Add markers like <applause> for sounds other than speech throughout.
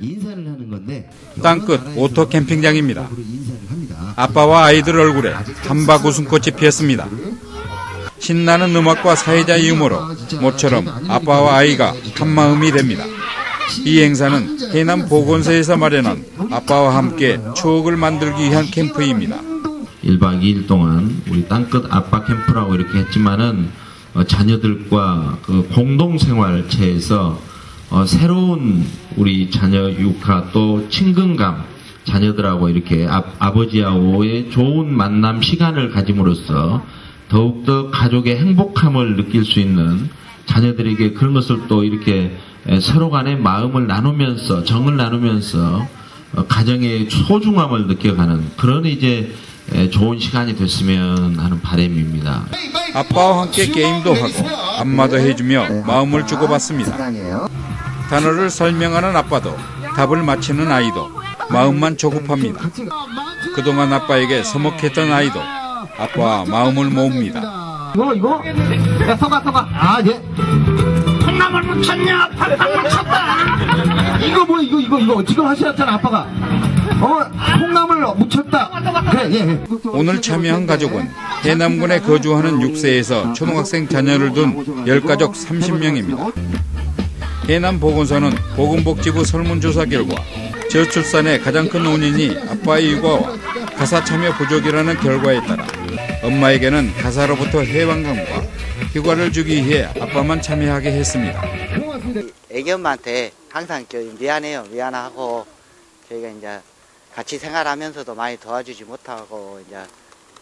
인사를 하는 건데 땅끝 오토 캠핑장입니다. 아빠와 아이들 얼굴에 단박 웃음꽃이 피었습니다. 신나는 음악과 사회자 유머로 모처럼 아빠와 아이가 한마음이 됩니다. 이 행사는 해남 보건소에서 마련한 아빠와 함께 추억을 만들기 위한 캠프입니다. 1박 2일 동안 우리 땅끝 아빠 캠프라고 이렇게 했지만은 어, 자녀들과 그 공동생활체에서 어, 새로운 우리 자녀 육아 또 친근감 자녀들하고 이렇게 아, 아버지하고의 좋은 만남 시간을 가짐으로써 더욱더 가족의 행복함을 느낄 수 있는 자녀들에게 그런 것을 또 이렇게 에, 서로 간의 마음을 나누면서 정을 나누면서 어, 가정의 소중함을 느껴가는 그런 이제 에, 좋은 시간이 됐으면 하는 바람입니다. 아빠와 함께 게임도 하고 안마도 해주며 마음을 주고받습니다. 단어를 설명하는 아빠도 답을 맞히는 아이도 마음만 조급합니다. 그동안 아빠에게 서먹했던 아이도 아빠와 마음을 모읍니다. 이거 이거? 야 서가 서가. 아 예. 콩나물 묻혔냐? 팍팍 묻혔다. 이거 뭐야 이거 이거 이거 지금 하시았잖아 아빠가. 어 콩나물 묻혔다. 그래 예. 예. 오늘 참여한 가족은 해남군에 거주하는 6세에서 초등학생 자녀를 둔 10가족 30명입니다. 해남보건소는 보건복지부 설문조사 결과 저출산의 가장 큰 원인이 아빠의 육아와 가사 참여 부족이라는 결과에 따라 엄마에게는 가사로부터 해방감과 휴가를 주기 위해 아빠만 참여하게 했습니다. 애기 엄마한테 항상 저 미안해요 미안하고 저희가 이제 같이 생활하면서도 많이 도와주지 못하고 이제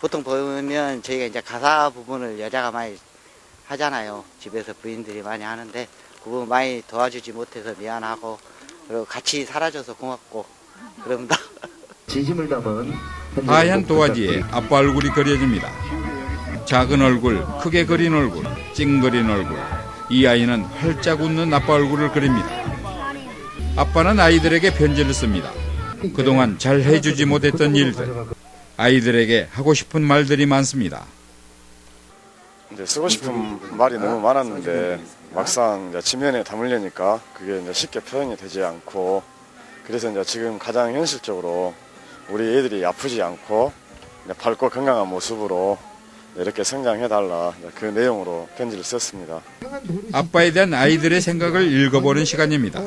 보통 보면 저희가 이제 가사 부분을 여자가 많이 하잖아요 집에서 부인들이 많이 하는데 그 부분 많이 도와주지 못해서 미안하고 그리고 같이 살아줘서 고맙고 그럽니다. <laughs> 진심을 담은 하얀 도화지에 아빠 얼굴이 그려집니다. 작은 얼굴, 크게 그린 얼굴, 찡그린 얼굴. 이 아이는 활짝 웃는 아빠 얼굴을 그립니다. 아빠는 아이들에게 편지를 씁니다. 그동안 잘 해주지 못했던 일들. 아이들에게 하고 싶은 말들이 많습니다. 이제 쓰고 싶은 말이 너무 많았는데 막상 이제 지면에 담으려니까 그게 이제 쉽게 표현이 되지 않고 그래서 이제 지금 가장 현실적으로 우리 애들이 아프지 않고 이제 밝고 건강한 모습으로 이렇게 성장해달라 그 내용으로 편지를 썼습니다. 아빠에 대한 아이들의 생각을 읽어보는 시간입니다.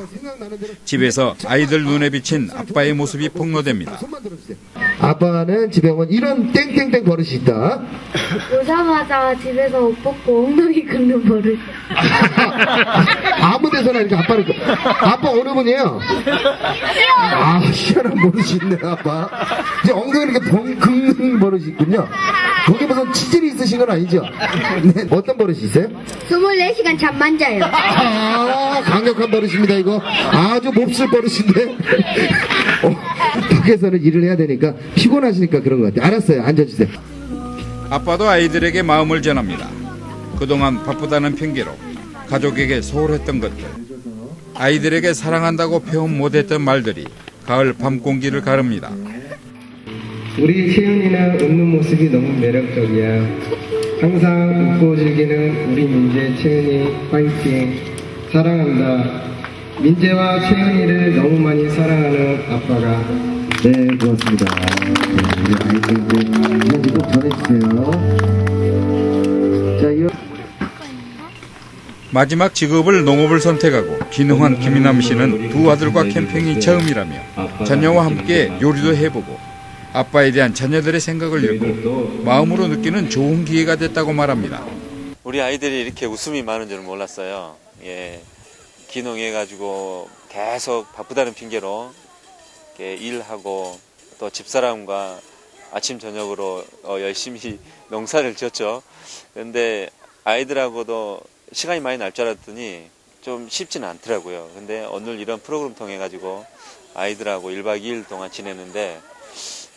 집에서 아이들 눈에 비친 아빠의 모습이 폭로됩니다. 아빠는 집에 오면 이런 땡땡땡 버릇이 있다. 오자마자 집에서 옷 벗고 엉덩이 긁는 버릇. <laughs> 아무 데서나 이렇게 아빠를 그- 아빠 어느 분이에요? 아 희한한 버릇이 있네 아빠. 이제 엉덩이를 이렇게 벙 긁는 버릇이 있군요. 거기 무슨 치질이 있으신 건 아니죠? <laughs> 네, 어떤 버릇이 있어요? 24시간 잠만 자요. 아 강력한 버릇입니다 이거 아주 몹쓸 버릇인데 어, 밖에서는 일을 해야 되니까 피곤하시니까 그런 것 같아요 알았어요 앉아주세요 아빠도 아이들에게 마음을 전합니다. 그동안 바쁘다는 핑계로 가족에게 소홀했던 것들, 아이들에게 사랑한다고 표현 못했던 말들이 가을 밤 공기를 가릅니다. 우리 채은이는 웃는 모습이 너무 매력적이야. 항상 웃고 즐기는 우리 민재 채은이 파이팅. 사랑한다. 민재와 채은이를 너무 많이 사랑하는 아빠가 네 고맙습니다 네, 우리 아이들 이야기 꼭 전해주세요 자 이어 마지막 직업을 농업을 선택하고 귀농한 김인남 씨는 두 아들과 캠핑이 처음이라며 자녀와 함께 요리도 해보고 아빠에 대한 자녀들의 생각을 읽고 마음으로 느끼는 좋은 기회가 됐다고 말합니다. 우리 아이들이 이렇게 웃음이 많은 줄은 몰랐어요. 예. 기농해가지고 계속 바쁘다는 핑계로 이렇게 일하고 또 집사람과 아침 저녁으로 어, 열심히 <laughs> 농사를 지었죠. 그런데 아이들하고도 시간이 많이 날 줄 알았더니 좀 쉽지는 않더라고요. 근데 오늘 이런 프로그램 통해 가지고 아이들하고 1박 2일 동안 지냈는데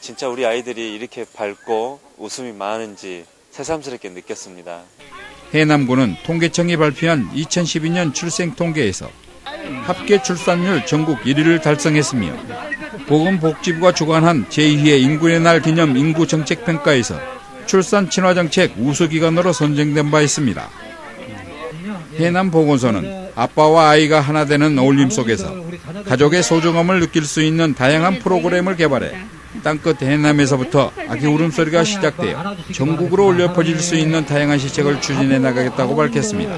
진짜 우리 아이들이 이렇게 밝고 웃음이 많은지 새삼스럽게 느꼈습니다. 해남군은 통계청이 발표한 2012년 출생 통계에서 합계 출산율 전국 1위를 달성했으며 보건복지부가 주관한 제2회 인구의 날 기념 인구 정책 평가에서 출산 친화 정책 우수 기관으로 선정된 바 있습니다. 해남 보건소는 아빠와 아이가 하나 되는 어울림 속에서 가족의 소중함을 느낄 수 있는 다양한 프로그램을 개발해 땅끝 해남에서부터 아기 울음소리가 시작되어 전국으로 울려 퍼질 수 있는 다양한 시책을 추진해 나가겠다고 밝혔습니다.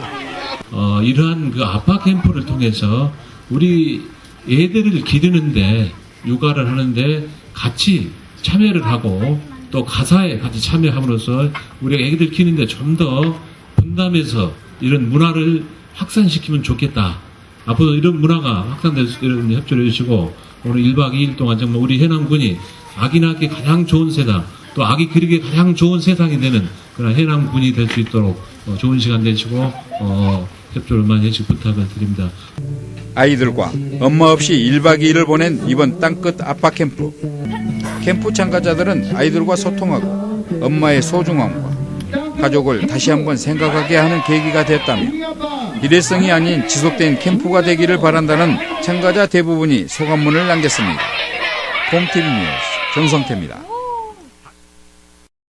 어, 이러한 그 아빠 캠프를 통해서 우리 애들을 기르는데 육아를 하는데 같이 참여를 하고 또 가사에 같이 참여함으로써 우리 애들 키우는데 좀 더 분담해서 이런 문화를 확산시키면 좋겠다. 앞으로 이런 문화가 확산될 수 있는 협조를 해주시고 오늘 1박 2일 동안 정말 우리 해남군이 아기 낳기 가장 좋은 세상 또 아기 기르기 가장 좋은 세상이 되는 그런 해남군이 될 수 있도록 어, 좋은 시간 되시고 어, 협조를 많이 해주시 부탁을 드립니다. 아이들과 엄마 없이 1박 2일을 보낸 이번 땅끝 아빠 캠프. 캠프 참가자들은 아이들과 소통하고 엄마의 소중함과 가족을 다시 한번 생각하게 하는 계기가 됐다며 일회성이 아닌 지속된 캠프가 되기를 바란다는 참가자 대부분이 소감문을 남겼습니다. 홈TV 뉴스 정성태입니다.